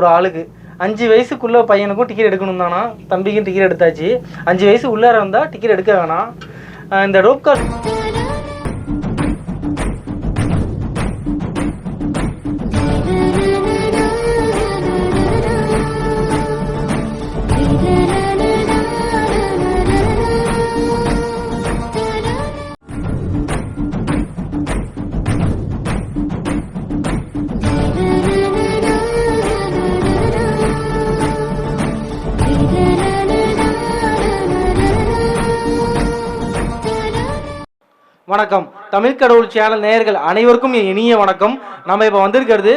ஒரு ஆளுக்கு. அஞ்சு வயசுக்குள்ள பையனுக்கும் டிக்கெட் எடுக்கணும் தானா தம்பிக்கும் டிக்கெட் எடுத்தாச்சு. அஞ்சு வயசு உள்ளார இருந்தால் டிக்கெட் எடுக்க வேணாம். இந்த ரோப் தமிழ் கடவுள் சேனல் நேயர்கள் அனைவருக்கும் என் இனிய வணக்கம். நம்ம இப்போ வந்திருக்கிறது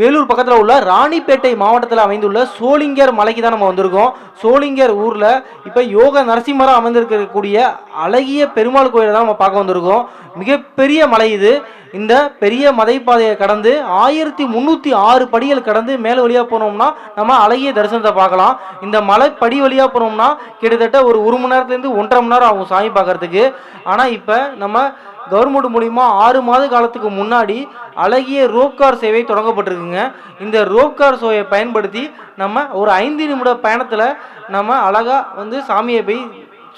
வேலூர் பக்கத்தில் உள்ள ராணிப்பேட்டை மாவட்டத்தில் அமைந்துள்ள சோளிங்கர் மலைக்கு தான் நம்ம வந்திருக்கோம். சோளிங்கர் ஊரில் இப்போ யோக நரசிம்மரம் அமைந்திருக்கக்கூடிய அழகிய பெருமாள் கோயிலை தான் நம்ம பார்க்க வந்திருக்கோம். மிகப்பெரிய மலை இது. இந்த பெரிய மதைப்பாதையை கடந்து ஆயிரத்தி முந்நூற்றி ஆறு படிகள் கடந்து மேலே வழியாக போனோம்னா நம்ம அழகிய தரிசனத்தை பார்க்கலாம். இந்த மலை படி வழியாக போனோம்னா கிட்டத்தட்ட ஒரு ஒரு மணி நேரத்துலேருந்து ஒன்றரை மணி நேரம் ஆகும் சாமி பார்க்கறதுக்கு. ஆனால் இப்போ நம்ம கவர்மெண்ட் மூலிமா ஆறு மாத காலத்துக்கு முன்னாடி அழகிய ரோப்கார் சேவை தொடங்கப்பட்டிருக்குங்க. இந்த ரோப்கார் சேவையை பயன்படுத்தி நம்ம ஒரு ஐந்து நிமிட பயணத்தில் நம்ம அழகாக வந்து சாமியை போய்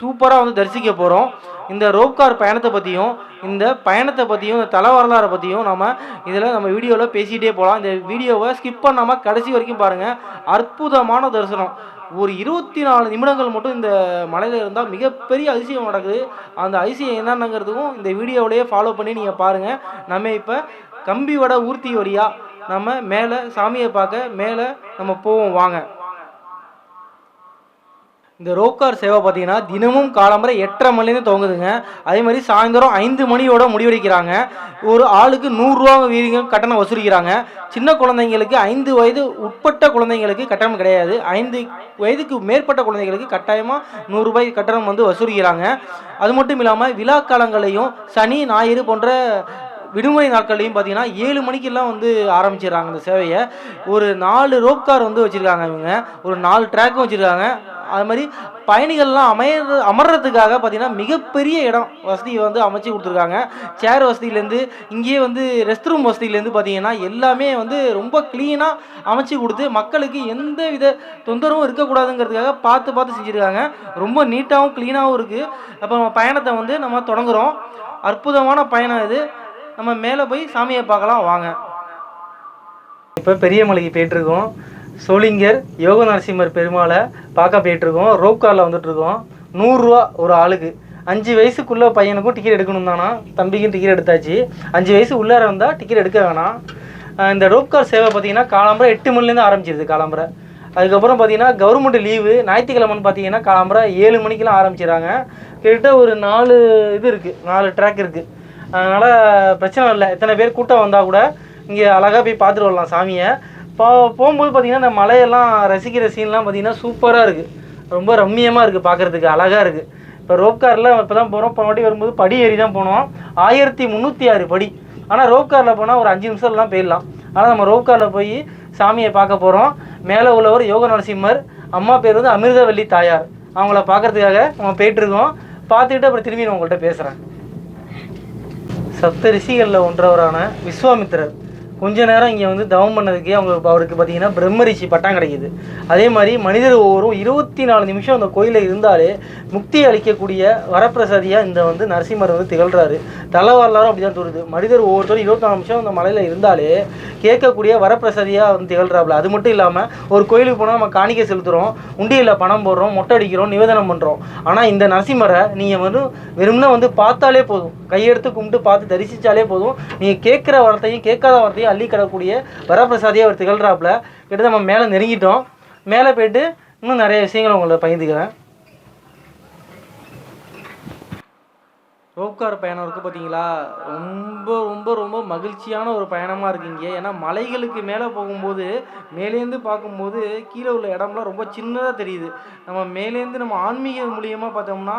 சூப்பராக வந்து தரிசிக்க போகிறோம் இந்த ரோப்கார் பயணத்தை பற்றியும் இந்த பயணத்தை பற்றியும் இந்த தலை வரலாறை பற்றியும் நம்ம இதில் நம்ம வீடியோவில் பேசிகிட்டே போகலாம் இந்த வீடியோவை ஸ்கிப் பண்ணாமல் கடைசி வரைக்கும் பாருங்கள் அற்புதமான தரிசனம். ஒரு இருபத்தி நாலு நிமிடங்கள் மட்டும் இந்த மலையில் இருந்தால் மிகப்பெரிய அதிசயம் நடக்குது. அந்த அதிசயம் என்னென்னங்கிறதுக்கும் இந்த வீடியோவிலேயே ஃபாலோ பண்ணி நீங்கள் பாருங்கள் நம்ம இப்போ கம்பி வடை ஊர்த்தி வழியாக நம்ம மேலே சாமியை பார்க்க மேலே நம்ம போவோம். வாங்க. இந்த ரோப்கார் சேவை பார்த்தீங்கன்னா தினமும் காலம்பரை எட்டரை மணிலேருந்து துவங்குதுங்க. அதே மாதிரி சாயந்தரம் ஐந்து மணியோட முடிவெடுக்கிறாங்க. ஒரு ஆளுக்கு நூறுரூவா வீதிங்க கட்டணம் வசூலிக்கிறாங்க. சின்ன குழந்தைங்களுக்கு ஐந்து வயது உட்பட்ட குழந்தைங்களுக்கு கட்டணம் கிடையாது. ஐந்து வயதுக்கு மேற்பட்ட குழந்தைங்களுக்கு கட்டாயமாக நூறுரூபாய் கட்டணம் வந்து வசூலிக்கிறாங்க. அது மட்டும் இல்லாமல் விழா காலங்களையும் சனி ஞாயிறு போன்ற விடுமுறை நாட்கள்லையும் பார்த்தீங்கன்னா ஏழு மணிக்கெல்லாம் வந்து ஆரம்பிச்சிடுறாங்க இந்த சேவையை. ஒரு நாலு ரோப் கார் வந்து வச்சுருக்காங்க இவங்க. ஒரு நாலு ட்ராக்கும் வச்சுருக்காங்க. அது மாதிரி பயணிகள்லாம் அமைய அமர்றதுக்காக பார்த்தீங்கன்னா மிகப்பெரிய இடம் வசதி வந்து அமைச்சு கொடுத்துருக்காங்க. சேர் வசதியிலேருந்து இங்கேயே வந்து ரெஸ்ட் ரூம் வசதியிலேருந்து பார்த்தீங்கன்னா எல்லாமே வந்து ரொம்ப க்ளீனாக அமைச்சு கொடுத்து மக்களுக்கு எந்த வித தொந்தரவும் இருக்கக்கூடாதுங்கிறதுக்காக பார்த்து பார்த்து செஞ்சுருக்காங்க. ரொம்ப நீட்டாகவும் க்ளீனாகவும் இருக்குது அப்போ நம்ம பயணத்தை வந்து நம்ம தொடங்குறோம். அற்புதமான பயணம் இது. நம்ம மேலே போய் சாமியை பார்க்கலாம் வாங்க. இப்போ பெரிய மலைக்கு போயிட்டுருக்கோம் சோளிங்கர் யோக நரசிம்மர் பெருமாளை பார்க்க போயிட்டுருக்கோம். ரோப் காரில் வந்துட்டுருக்கோம். நூறுரூவா ஒரு ஆளுக்கு. அஞ்சு வயசுக்குள்ளே பையனுக்கும் டிக்கெட் எடுக்கணும் தானா? தம்பிக்கும் டிக்கெட் எடுத்தாச்சு. அஞ்சு வயசு உள்ளார வந்தால் டிக்கெட் எடுக்க வேணாம். இந்த ரோப் கார் சேவை பார்த்தீங்கன்னா காலம்பரை எட்டு மணிலேருந்து ஆரம்பிச்சிருது காலம்பரை. அதுக்கப்புறம் பார்த்தீங்கன்னா கவர்மெண்ட் லீவு ஞாயிற்றுக்கிழமைன்னு பார்த்தீங்கன்னா காலம்பரை ஏழு மணிக்கெல்லாம் ஆரம்பிச்சிடுறாங்க. கிட்டத்தட்ட ஒரு நாலு இது இருக்குது நாலு ட்ராக் இருக்குது அதனால் பிரச்சனை இல்லை. எத்தனை பேர் கூட்டம் வந்தால் கூட இங்கே அழகாக போய் பார்த்துட்டு வரலாம் சாமியை. இப்போ போகும்போது பார்த்தீங்கன்னா இந்த மலையெல்லாம் ரசிக்கிற சீன்லாம் பார்த்தீங்கன்னா சூப்பராக இருக்குது ரொம்ப ரம்மியமாக இருக்குது பார்க்குறதுக்கு அழகாக இருக்குது இப்போ ரோப் காரில் இப்போ தான் போகிறோம் போன வாட்டி வரும்போது படி ஏறி தான் போனோம். ஆயிரத்தி முந்நூற்றி ஆறு படி. ஆனால் ரோப் காரில் போனால் ஒரு அஞ்சு நிமிஷம்லாம் போயிடலாம். ஆனால் நம்ம ரோப் காரில் போய் சாமியை பார்க்க போகிறோம் மேலே உள்ளவர் யோக நரசிம்மர் அம்மா பேர் வந்து அமிர்தவல்லி தாயார். அவங்கள பார்க்கறதுக்காக நம்ம போயிட்டுருக்கோம் பார்த்துக்கிட்டு அப்புறம் திரும்பி நான் உங்கள்கிட்ட பேசுகிறேன் சப்த ரிஷிகளில் ஒன்றவரான விஸ்வாமித்திரர். கொஞ்ச நேரம் இங்கே வந்து தவம் பண்ணதுக்கே அவங்க அவருக்கு பார்த்தீங்கன்னா பிரம்மரிச்சி பட்டம் கிடைக்குது. அதே மாதிரி மனிதர் ஒவ்வொரு இருபத்தி நாலு நிமிஷம் அந்த கோயிலில் இருந்தாலே முக்தி அளிக்கக்கூடிய வரப்பிரசாதியாக இந்த வந்து நரசிம்மர் வந்து திகழ்கிறாரு தலை வரலாறும் அப்படி தான் தோறுது மனிதர் ஒவ்வொருத்தரும் இருபத்தி நாலு நிமிஷம் அந்த மலையில் இருந்தாலே கேட்கக்கூடிய வரப்பிரசாதியாக வந்து திகழ்கிறாப்புல அது மட்டும் இல்லாமல் ஒரு கோயிலுக்கு போனால் நம்ம காணிக்கை செலுத்துகிறோம் உண்டியில் பணம் போடுறோம் மொட்டை அடிக்கிறோம் நிவேதனம் பண்ணுறோம் ஆனால் இந்த நரசிம்மரை நீங்கள் வந்து வெறும்னா வந்து பார்த்தாலே போதும். கையெடுத்து கும்பிட்டு பார்த்து தரிசித்தாலே போதும். நீங்கள் கேட்குற வார்த்தையும் கேட்காத வார்த்தையும் அள்ளி கிடக்கூடிய வரப்பிரசாதியாக அவர் திகழ்கிறாப்புல கிட்ட நம்ம மேலே நெருங்கிட்டோம். மேலே போயிட்டு இன்னும் நிறைய விஷயங்களை உங்களை பகிர்ந்துக்கிறேன். ரோப்கார் பயணம் இருக்குது பார்த்தீங்களா ரொம்ப ரொம்ப ரொம்ப மகிழ்ச்சியான ஒரு பயணமாக இருக்குங்க ஏன்னா மலைகளுக்கு மேலே போகும்போது மேலேருந்து பார்க்கும்போது கீழே உள்ள இடம்லாம் ரொம்ப சின்னதாக தெரியுது. நம்ம மேலேருந்து நம்ம ஆன்மீக மூலியமாக பார்த்தோம்னா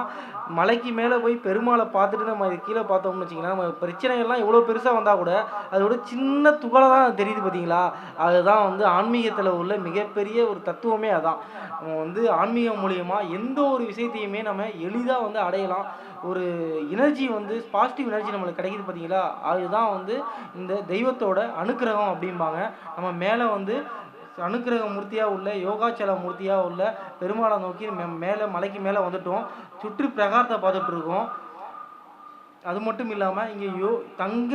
மலைக்கு மேலே போய் பெருமாளை பார்த்துட்டு நம்ம இது கீழே பார்த்தோம்னு வச்சிங்கன்னா நம்ம பிரச்சனைகள்லாம் எவ்வளோ பெருசாக வந்தால் கூட அதோட சின்ன துகளை தான் தெரியுது பார்த்தீங்களா அதுதான் வந்து ஆன்மீகத்தில் உள்ள மிகப்பெரிய ஒரு தத்துவமே அதான். நம்ம வந்து ஆன்மீகம் மூலியமாக எந்த ஒரு விஷயத்தையுமே நம்ம எளிதாக வந்து அடையலாம். ஒரு எனர்ஜி வந்து பாசிட்டிவ் எனர்ஜி நம்மளுக்கு கிடைக்குது பார்த்தீங்களா? அதுதான் வந்து இந்த தெய்வத்தோட அனுக்கிரகம் அப்படிம்பாங்க. நம்ம மேலே வந்து அனுக்கிரக மூர்த்தியாக உள்ள யோகாச்சல மூர்த்தியாக உள்ள பெருமாளை நோக்கி மே மேலே மலைக்கு மேலே வந்துட்டோம். சுற்றி பிரகாரத்தை பார்த்துட்ருக்கோம் அது மட்டும் இல்லாமல் இங்கே யோ தங்க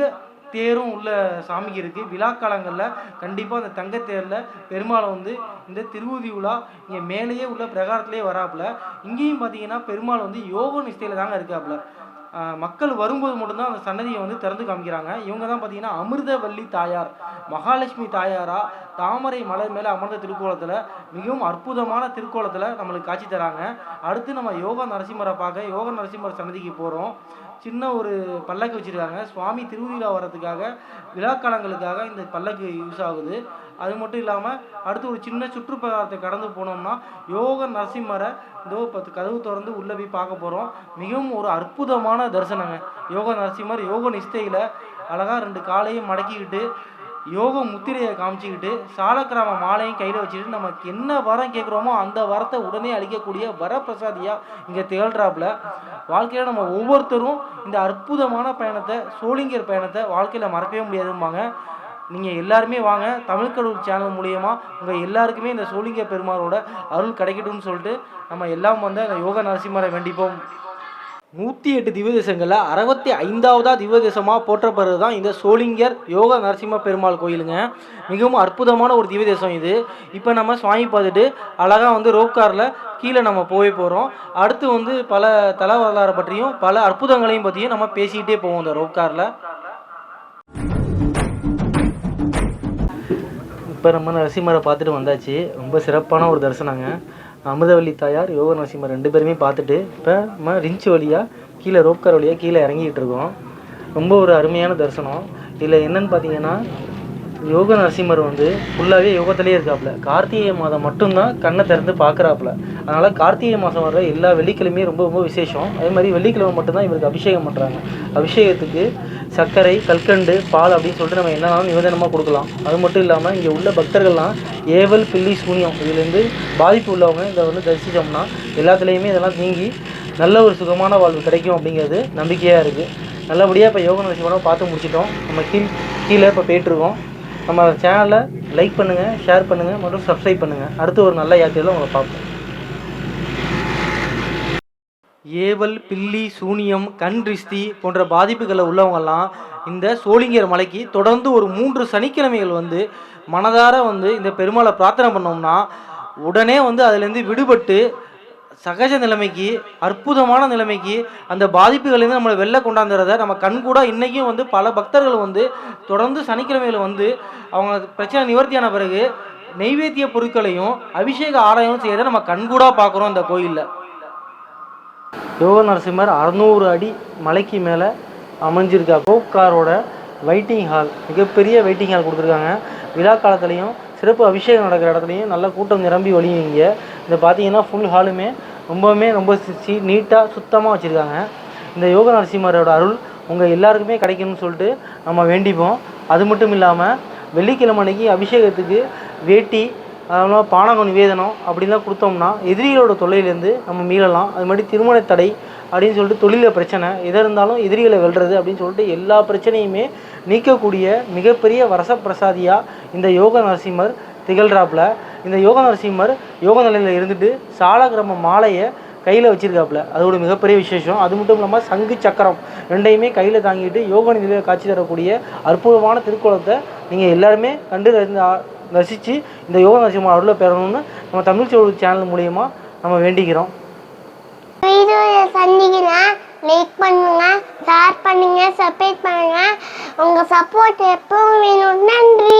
தேரும் உள்ள சாமிக்கு இருக்குது விழாக்காலங்களில் கண்டிப்பாக அந்த தங்கத்தேரில் பெருமாளை வந்து இந்த திருவுதி உலா இங்கே மேலேயே உள்ள பிரகாரத்திலே வராப்புல. இங்கேயும் பார்த்தீங்கன்னா பெருமாள் வந்து யோக நிஷ்டையில் தாங்க இருக்காப்புல. மக்கள் வரும்போது மட்டும்தான் அந்த சன்னதியை வந்து திறந்து காமிக்கிறாங்க. இவங்க தான் பார்த்தீங்கன்னா அமிர்தவல்லி தாயார் மகாலட்சுமி தாயாரா தாமரை மலர் மேலே அமர்ந்த திருக்கோலத்தில் மிகவும் அற்புதமான திருக்கோலத்தில் நம்மளுக்கு காட்சி தராங்க. அடுத்து நம்ம யோகா நரசிம்மரை பார்க்க யோக நரசிம்மர் சன்னதிக்கு போகிறோம் சின்ன ஒரு பல்லக்கு வச்சுருக்காங்க. சுவாமி திருவிழா வர்றதுக்காக விழாக்காலங்களுக்காக இந்த பல்லக்கு யூஸ் ஆகுது. அது மட்டும் இல்லாமல் அடுத்து ஒரு சின்ன சுற்றுப்பிரகாரத்தை கடந்து போனோம்னா யோக நரசிம்மரை இதோ பத்து கதவு திறந்து உள்ளே போய் பார்க்க போகிறோம் மிகவும் ஒரு அற்புதமான தரிசனங்க. யோக நரசிம்மர் யோக நிஷ்டையில் அழகாக ரெண்டு காலையும் மடக்கிக்கிட்டு யோக முத்திரையை காமிச்சிக்கிட்டு சாலக்கிராம மாலையும் கையில் வச்சுக்கிட்டு நமக்கு என்ன வரம் கேட்குறோமோ அந்த வரத்தை உடனே அளிக்கக்கூடிய வரப்பிரசாதியாக இங்கே திகழ்கிறாப்புல வாழ்க்கையில் நம்ம ஒவ்வொருத்தரும் இந்த அற்புதமான பயணத்தை சோளிங்கர் பயணத்தை வாழ்க்கையில் மறக்கவே முடியாதும்பாங்க. நீங்கள் எல்லாருமே வாங்க. தமிழ் கடவுள் சேனல் மூலியமாக உங்கள் எல்லாருக்குமே இந்த சோழிங்க பெருமாளோட அருள் கிடைக்கட்டும்னு சொல்லிட்டு நம்ம எல்லாம் வந்து அந்த யோக நரசிம்மரை வேண்டிப்போம். நூற்றி எட்டு திவ்யதேசங்களில் அறுபத்தி ஐந்தாவதா திவ்யதேசமாக போற்றப்படுறது தான் இந்த சோளிங்கர் யோக நரசிம்ம பெருமாள் கோயிலுங்க. மிகவும் அற்புதமான ஒரு திவ்யதேசம் இது. இப்போ நம்ம சுவாமி பார்த்துட்டு அழகாக வந்து ரோப் காரில் கீழே நம்ம போய் போகிறோம் அடுத்து வந்து பல தல வரலாறு பற்றியும் பல அற்புதங்களையும் பற்றியும் நம்ம பேசிக்கிட்டே போவோம் இந்த ரோப் இப்போ நம்ம நரசிம்மரை பார்த்துட்டு வந்தாச்சு. ரொம்ப சிறப்பான ஒரு தரிசனங்க. அமிர்தவள்ளி தாயார் யோக நரசிம்மர் ரெண்டு பேருமே பார்த்துட்டு இப்போ நம்ம ரிஞ்சு வழியாக கீழே ரோப்கார் வழியாக கீழே இறங்கிட்டு இருக்கோம். ரொம்ப ஒரு அருமையான தரிசனம். இதில் என்னன்னு பார்த்தீங்கன்னா யோக நரசிம்மர் வந்து ஃபுல்லாகவே யோகத்திலே இருக்காப்புல கார்த்திகை மாதம் மட்டும்தான் கண்ணை திறந்து பார்க்குறாப்புல அதனால் கார்த்திகை மாதம் வர எல்லா வெள்ளிக்கிழமையும் ரொம்ப ரொம்ப விசேஷம். அதே மாதிரி வெள்ளிக்கிழமை மட்டும்தான் இவருக்கு அபிஷேகம் பண்ணுறாங்க அபிஷேகத்துக்கு சர்க்கரை கல்கண்டு பால் அப்படின்னு சொல்லிட்டு நம்ம என்னன்னாலும் நிவேதனமாக கொடுக்கலாம். அது மட்டும் இல்லாமல் இங்கே உள்ள பக்தர்கள்லாம் ஏவல் பில்லி சூனியம் இதுலேருந்து பாதிப்பு உள்ளவங்க இதை வந்து தரிசித்தோம்னா எல்லாத்துலேயுமே இதெல்லாம் நீங்கி நல்ல ஒரு சுகமான வாழ்வு கிடைக்கும் அப்படிங்கிறது நம்பிக்கையாக இருக்குது நல்லபடியாக இப்போ யோக நரசிம்மரம் பார்த்து முடிச்சிட்டோம். நம்ம கீழ் கீழே இப்போ போயிட்டுருக்கோம் நம்ம சேனலை லைக் பண்ணுங்கள் ஷேர் பண்ணுங்கள் மற்றும் சப்ஸ்கிரைப் பண்ணுங்கள் அடுத்து ஒரு நல்ல யாத்திரையில் உங்களை பார்ப்போம். ஏவல் பில்லி சூனியம் கண் ரிஸ்தி போன்ற பாதிப்புகளில் உள்ளவங்கெல்லாம் இந்த சோளிங்கர் மலைக்கு தொடர்ந்து ஒரு மூன்று சனிக்கிழமைகள் வந்து மனதார வந்து இந்த பெருமாளை பிரார்த்தனை பண்ணோம்னா உடனே வந்து அதுலேருந்து விடுபட்டு சகஜ நிலைமைக்கு அற்புதமான நிலைமைக்கு அந்த பாதிப்புகளையும் நம்மளை வெளில கொண்டாந்துறத நம்ம கண் கூட இன்றைக்கும் வந்து பல பக்தர்கள் வந்து தொடர்ந்து சனிக்கிழமையில் வந்து அவங்க பிரச்சனை நிவர்த்தியான பிறகு நெய்வேத்திய பொருட்களையும் அபிஷேக ஆலயம் செய்யறதை நம்ம கண்கூடா பார்க்குறோம் இந்த கோயிலில். யோக நரசிம்மர் அறநூறு அடி மலைக்கு மேலே அமைஞ்சிருக்கா கோப்காரோட வெயிட்டிங் ஹால் மிகப்பெரிய வெயிட்டிங் ஹால் கொடுத்துருக்காங்க. விழா காலத்துலேயும் சிறப்பு அபிஷேகம் நடக்கிற இடத்துலையும் நல்ல கூட்டம் நிரம்பி வழியுங்க இந்த பார்த்தீங்கன்னா ஃபுல் ஹாலுமே ரொம்பவுமே ரொம்ப சி நீட்டாக சுத்தமாக வச்சுருக்காங்க. இந்த யோக நரசிம்மரோட அருள் உங்கள் எல்லாருக்குமே கிடைக்கணும்னு சொல்லிட்டு நம்ம வேண்டிப்போம். அது மட்டும் இல்லாமல் வெள்ளிக்கிழமை அன்னைக்கு அபிஷேகத்துக்கு வேட்டி அதெல்லாம் பானகம் நிவேதனம் அப்படின்லாம் கொடுத்தோம்னா எதிரிகளோட தொல்லையிலேருந்து நம்ம மீளலாம். அது மாதிரி திருமண தடை அப்படின்னு சொல்லிட்டு தொழிலில் பிரச்சனை எதாக இருந்தாலும் எதிரிகளை வெல்றது அப்படின்னு சொல்லிட்டு எல்லா பிரச்சனையுமே நீக்கக்கூடிய மிகப்பெரிய வரசப்பிரசாதியாக இந்த யோக நரசிம்மர் திகழ்கிறாப்புல இந்த யோக நரசிம்மர் யோக நிலையில் இருந்துட்டு சாலக்கிரம மாலையை கையில் வச்சிருக்காப்புல. அது ஒரு மிகப்பெரிய விசேஷம். அது மட்டும் இல்லாமல் சங்கு சக்கரம் ரெண்டையுமே கையில் தாங்கிட்டு யோக நிலையில் காட்சி தரக்கூடிய அற்புதமான திருக்குளத்தை நீங்கள் எல்லாருமே கண்டு ரசித்து இந்த யோக நரசிம்மர் அருளை பெறணும்னு நம்ம தமிழ் சோழ சேனல் மூலயமா நம்ம வேண்டிக்கிறோம். வீடியோவை சந்திங்கன்னா லைக் பண்ணுங்க ஷேர் பண்ணுங்க சப்ஸ்கிரைப் பண்ணுங்க. உங்க சப்போர்ட் எப்பவும் வேணும். நன்றி.